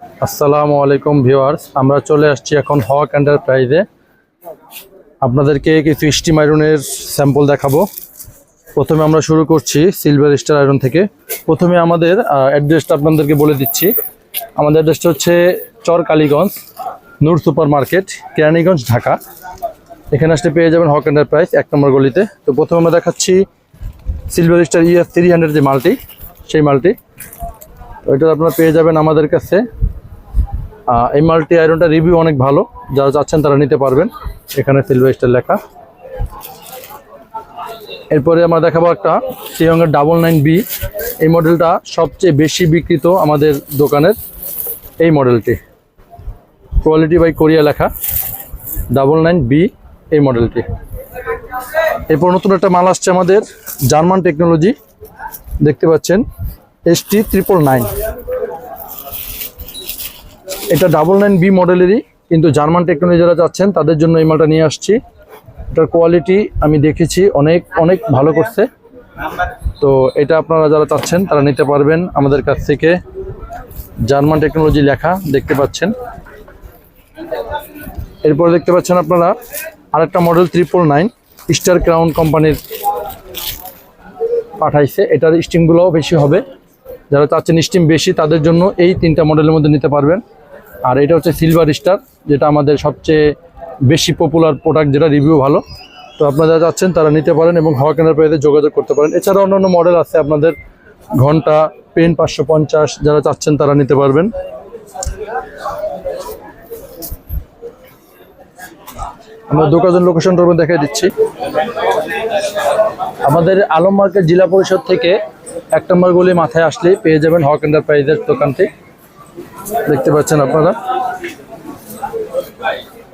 আসসালামু আলাইকুম ভিউয়ার্স, আমরা চলে আসছি এখন হক এন্টারপ্রাইজে। আপনাদেরকে কিছু স্টিম আয়রনের স্যাম্পল দেখাবো। প্রথমে আমরা শুরু করছি সিলভার স্টার আয়রন থেকে। প্রথমে আমাদের অ্যাড্রেসটা আপনাদেরকে বলে দিচ্ছি। আমাদের অ্যাড্রেসটা হচ্ছে চর কালীগঞ্জ নূর সুপার মার্কেট কেরানীগঞ্জ, ঢাকা। এখানে আসলে পেয়ে যাবেন হক এন্টারপ্রাইজ, এক নম্বর গলিতে। তো প্রথমে আমরা দেখাচ্ছি silver star ES three hundred যে মালটি, সেই মালটি। ওইটা আপনারা পেয়ে যাবেন আমাদের কাছে। এই মাল্টি আয়রনটা রিভিউ অনেক ভালো। যারা চাচ্ছেন তারা নিতে পারবেন। এখানে সিলভার লেখা। এরপরে আমরা দেখাবো একটা সিয়ংয়ের ডাবল নাইন বি এই মডেলটা সবচেয়ে বেশি বিক্রিত আমাদের দোকানের এই মডেলটি কোয়ালিটি বাই কোরিয়া লেখা। ডাবল নাইন বি এই মডেলটি এরপর নতুন একটা মাল আসছে আমাদের জার্মান টেকনোলজি দেখতে পাচ্ছেন এস টি ট্রিপল নাইন এটা ডাবল নাইন বি মডেলেরই কিন্তু জার্মান টেকনোলজি যারা যাচ্ছেন, তাদের জন্য এই মালটা নিয়ে আসছি। এটার কোয়ালিটি আমি দেখেছি, অনেক অনেক ভালো করছে। তো এটা আপনারা যারা চাচ্ছেন, তারা নিতে পারবেন আমাদের কাছ থেকে জার্মান টেকনোলজি লেখা, দেখতে পাচ্ছেন। এরপরে দেখতে পাচ্ছেন আপনারা আরেকটা model triple nine star crown কোম্পানির পাঠাইছে। এটার স্টিমগুলোও বেশি হবে। যারা চাচ্ছেন স্টিম বেশি, তাদের জন্য এই তিনটা মডেলের মধ্যে নিতে পারবেন। আর এটা হচ্ছে সিলভার স্টার যেটা আমাদের সবচেয়ে বেশি পপুলার প্রোডাক্ট যেটা রিভিউ ভালো। তো আপনারা যারা চাচ্ছেন তারা নিতে পারেন এবং হওয়া কেনার প্রাইসে যোগাযোগ করতে পারেন। এছাড়া অন্যান্য মডেল আছে আপনাদের, ঘণ্টা পেন পাঁচশো পঞ্চাশ, যারা চাচ্ছেন তারা নিতে পারবেন। আমরা দোকান লোকেশনটা দেখাই দিচ্ছি। আমাদের আলম মার্কেট জেলা পরিষদ থেকে এক নম্বর গলি মাথায় আসলেই পেয়ে যাবেন হক এন্টারপ্রাইজের দোকানটি। দেখতে পাচ্ছেন আপনারা?